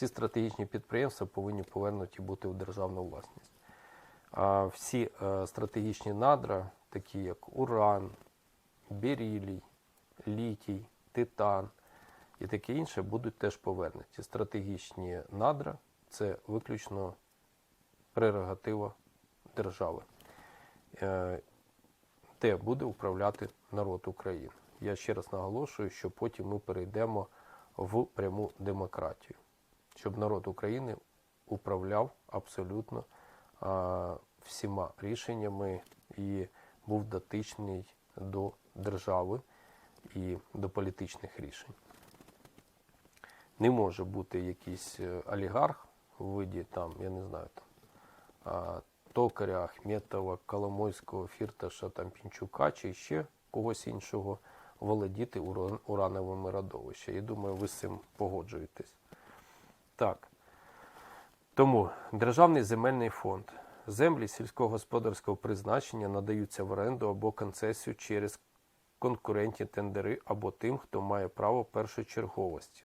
Всі стратегічні підприємства повинні повернуті бути в державну власність. А всі е, стратегічні надра, такі як уран, берілій, літій, титан і таке інше, будуть теж повернуті. Стратегічні надра це виключно прерогатива держави, е, де буде управляти народ України. Я ще раз наголошую, що потім ми перейдемо в пряму демократію, щоб народ України управляв абсолютно а, всіма рішеннями і був дотичний до держави і до політичних рішень. Не може бути якийсь е, олігарх у виді там, я не знаю, там, Токаря, Ахметова, Коломойського, Фірташа, там, Пінчука чи ще когось іншого володіти уран- урановими родовища. І думаю, ви з цим погоджуєтесь. Так. Тому Державний земельний фонд. Землі сільськогосподарського призначення надаються в оренду або концесію через конкурентні тендери або тим, хто має право першочерговості.